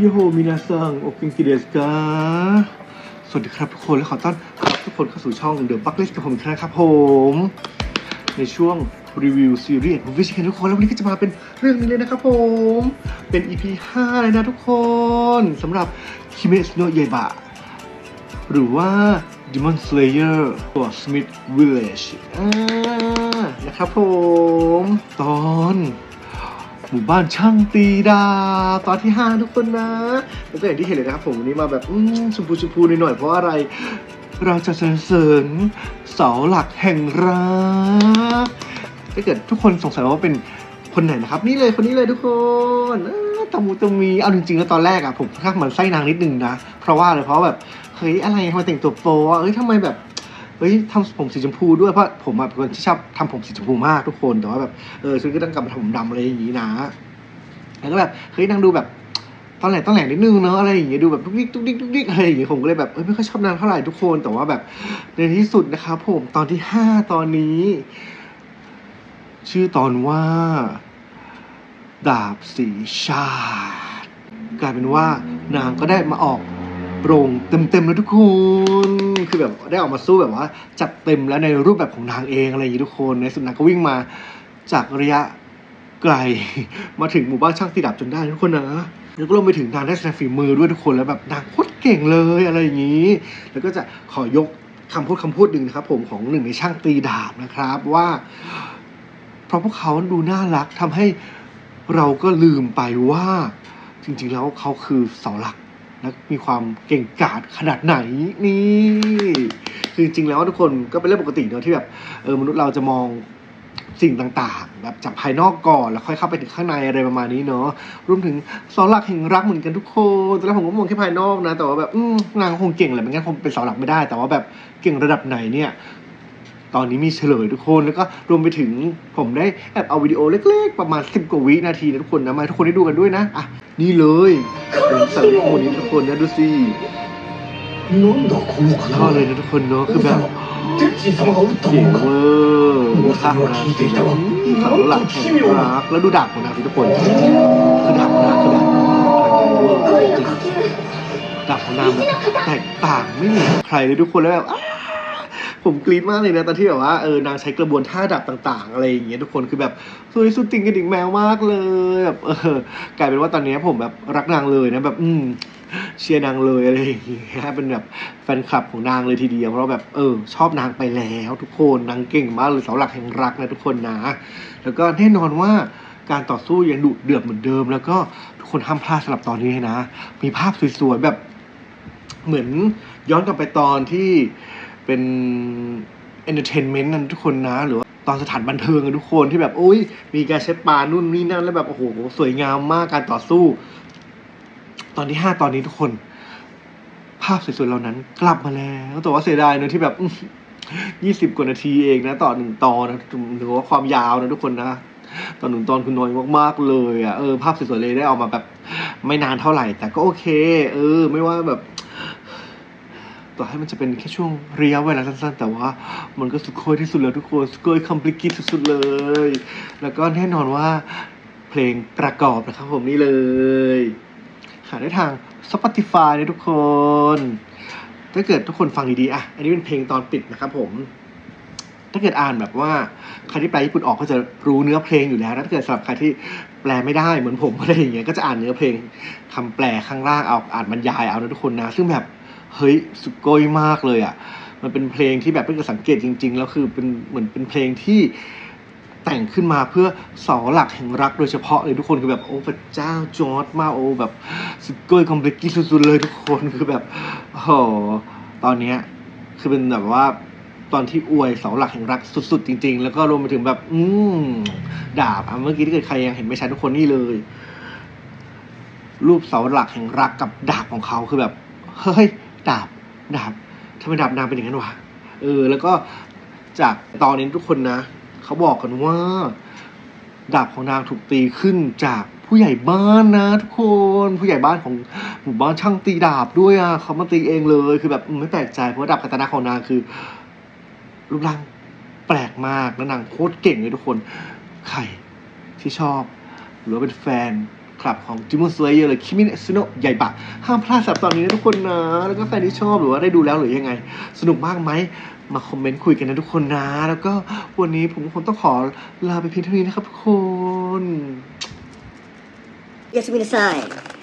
โยโฮมินาซังโอคิงกิเดสกาสวัสดีครับทุกคนและขอต้อนรับทุกคนเข้าสู่ช่องเดอะบัคเลสกับผมอีกครับผม ในช่วงรีวิวซีรีส์ของวิชเคนทุกคนแล้ววันนี้ก็จะมาเป็นเรื่องนี้เลยนะครับผม เป็น EP 5 เลยนะทุกคนสำหรับคิเมสโนะเยบะหรือว่า Demon Slayer ตัว Smith Village นะครับผม ตอน หมู่บ้านช่างตีดาตอนที่ 5 ทุกคนนะแล้วก็อย่างที่เห็นเลยนะครับผมวันนี้มาแบบชมพูชมพูหน่อยๆเพราะอะไร เราจะสรรเสริญเสาหลักแห่งรักถ้าเกิดทุกคนสงสัยว่าเป็นคนไหนนะครับ นี่เลยคนนี้เลยทุกคนอ่าตะมูตะมีเอาจริงๆแล้วตอนแรกอะผมค่อนข้างเหมือนไส้นางนิดนึงนะเพราะว่าอะไรเพราะแบบเฮ้ยอะไรทำไมแต่งตัวโป๊ะเอ้ยทำไมแบบ เฮ้ยทำผมสีชมพูด้วยเพราะผมอะเป็นคนที่ชอบทำผมสีชมพูมากทุกคนแต่ว่าแบบเออฉันก็ต้องกลับมาทำผมดำอะไรอย่างงี้นะแล้วก็แบบเฮ้ยนางดูแบบตอนแหลตอนแหลนิดนึงเนอะอะไรอย่างเงี้ยดูแบบทุกดิกทุกดิกทุกดิกอะไรอย่างเงี้ยผมก็เลยแบบเอ้ยไม่ค่อยชอบนางเท่าไหร่ทุกคนแต่ว่าแบบในที่สุดนะครับผมตอนที่ห้าตอนนี้ ชื่อตอนว่า ดาบสีชาติกลายเป็นว่านางก็ได้มาออก โปร่งเต็มๆแล้วทุกคน คือแบบได้ออกมาสู้แบบว่าจัดเต็มแล้วในรูปแบบของนางเองอะไรอย่างนี้ทุกคน ในสุดนางก็วิ่งมาจากระยะไกล มาถึงหมู่บ้านช่างตีดับจนได้ทุกคนนะแล้วก็รวมไปถึงนางได้แสดงฝีมือด้วยทุกคนแล้วแบบนางโคตรเก่งเลยอะไรอย่างนี้ แล้วก็จะขอยกคำพูดคำพูดหนึ่งนะครับผมของหนึ่งในช่างตีดาบนะครับว่า เพราะพวกเขาดูน่ารักทำให้เราก็ลืมไปว่า จริงๆแล้วเขาคือเสาหลัก และมีความเก่งกาจขนาดไหนนี่ คือจริงแล้วทุกคนก็เป็นเรื่องปกติเนอะที่แบบเออมนุษย์เราจะมองสิ่งต่างๆ แบบจากภายนอกก่อนแล้วค่อยเข้าไปถึงข้างในอะไรประมาณนี้เนอะรวมถึงเสาหลักแห่งรักเหมือนกันทุกคนตอนแรกผมก็มองแค่ภายนอกนะ แต่ว่าแบบนางคงเก่งแหละไม่งั้นคงเป็นเสาหลักไม่ได้ แต่ว่าแบบเก่งระดับไหนเนี่ยตอนนี้มีเฉลยทุกคนแล้วก็รวมไปถึงผมได้แอบเอาวิดีโอเล็ก ๆ ประมาณสิบกว่าวินาทีนะทุกคนนะมาทุกคนได้ดูกันด้วยนะอะ นี่เลยผมสั่งทั้งหมนี้ทุกคนนะดูสิชอบเลยนะทุกคนเนาะคือแบบเจ๋งเวอร์สร้างมาเป็นแบบสังหลักแห่งมากแล้วดูดาบของนางทุกคนคือดาบงนางคือดาบดาบของนางแบบแตกต่างไม่เหมือนใครเลยทุกคนแล้วแบบ ผมกรี๊ดมากเลยนะตอนที่แบบว่าเออนางใช้กระบวนท่าดาบต่างๆ อะไรอย่างเงี้ยทุกคนคือแบบสวยสุดจริงกระดิ่งแมวมากเลยแบบเออกลายเป็นว่าตอนนี้ผมแบบรักนางเลยนะแบบอืมเชียร์นางเลยอะไรอย่างเงี้ยเป็นแบบแฟนคลับของนางเลยทีเดียว เพราะแบบเออ ชอบนางไปแล้วทุกคนนางเก่งมากเลยเสาหลักแห่งรักนะทุกคนนะ แล้วก็แน่นอนว่าการต่อสู้ยังดุเดือดเหมือนเดิม แล้วก็ทุกคนห้ามพลาดสำหรับตอนนี้นะ มีภาพสวยๆแบบเหมือนย้อนกลับไปตอนที่ เป็นเอนเตอร์เทนเมนต์นั่นทุกคนนะหรือว่าตอนสถานบันเทิงอะทุกคนที่แบบโอ้ยมีการใช้ปลานู่นนี่นั่นแล้วแบบโอ้โหสวยงามมากการต่อสู้ ตอนที่ห้าตอนนี้ทุกคน ภาพสวยๆเหล่านั้นกลับมาแล้วแต่ว่าเสียดายเนอะที่แบบยี่สิบกว่านาทีเองนะต่อหนึ่งตอนนะถือว่าความยาวนะทุกคนนะตอนหนึ่งตอนคือน้อยมากๆเลยอะเออภาพสวยๆเลยได้ออกมาแบบ ไม่นานเท่าไหร่ แต่ก็โอเค เออ ไม่ว่าแบบ ต่อให้มันจะเป็นแค่ช่วงระยะเวลาสั้นๆ แต่ว่ามันก็สุดโคยที่สุดแล้วทุกคนสุดโคยคอมพลีกิสุดๆเลย แล้วก็แน่นอนว่าเพลงประกอบนะครับผมนี่เลยหาได้ทาง Spotify นะทุกคน ถ้าเกิดทุกคนฟังดีๆอะ อันนี้เป็นเพลงตอนปิดนะครับผม ถ้าเกิดอ่านแบบว่าใครที่แปลญี่ปุ่นออกก็จะรู้เนื้อเพลงอยู่แล้ว ถ้าเกิดสำหรับใครที่แปลไม่ได้เหมือนผมอะไรอย่างเงี้ย ก็จะอ่านเนื้อเพลงคำแปลข้างล่างเอาอ่านบรรยายเอานะทุกคนนะ ซึ่งแบบ เฮ้ยสุดโกยมากเลยอะ มันเป็นเพลงที่แบบเพิ่งจะสังเกตจริง ๆ แล้วคือเป็นเหมือนเป็นเพลงที่แต่งขึ้นมาเพื่อเสาหลักแห่งรักโดยเฉพาะเลยทุกคนคือแบบโอ้พระเจ้าจอร์ดมาโอ้แบบสุดเกินคอมเพลีกี้สุดๆเลยทุกคนคือแบบโอ้โหตอนเนี้ยคือเป็นแบบว่าตอนที่อวยเสาหลักแห่งรักสุดๆ จริง ๆ แล้วก็รวมไปถึงแบบ อืมดาบอะเมื่อกี้ถ้าเกิดใครยังเห็นไม่ชัดทุกคนนี่เลย รูปเสาหลักแห่งรักกับดาบของเขาคือแบบ เฮ้ย ดาบดาบทำไมดาบนางเป็นอย่างนั้นวะเออ แล้วก็จากตอนนี้ทุกคนนะเขาบอกกันว่า ดาบของนางถูกตีขึ้นจากผู้ใหญ่บ้านนะทุกคนผู้ใหญ่บ้านของหมู่บ้านช่างตีดาบด้วยอะเขามาตีเองเลย คือแบบไม่แปลกใจเพราะาดาบคาตานะของนางคือรูปร่างแปลกมากแล้วนางโคตรเก่งเลยทุกคน ใครที่ชอบ หรือว่าเป็นแฟน คลับของจิมุสเลเยอร์เลยคิมิเนซุโนะใหญ่บะห้ามพลาดสับตอนนี้นะทุกคนนะ แล้วก็แฟนที่ชอบหรือว่าได้ดูแล้วหรือยังไง สนุกมากไหม มาคอมเมนต์คุยกันนะทุกคนนะ แล้วก็วันนี้ผมคงต้องขอลาไปเพียงเท่านี้นะครับทุกคน おやすみなさい。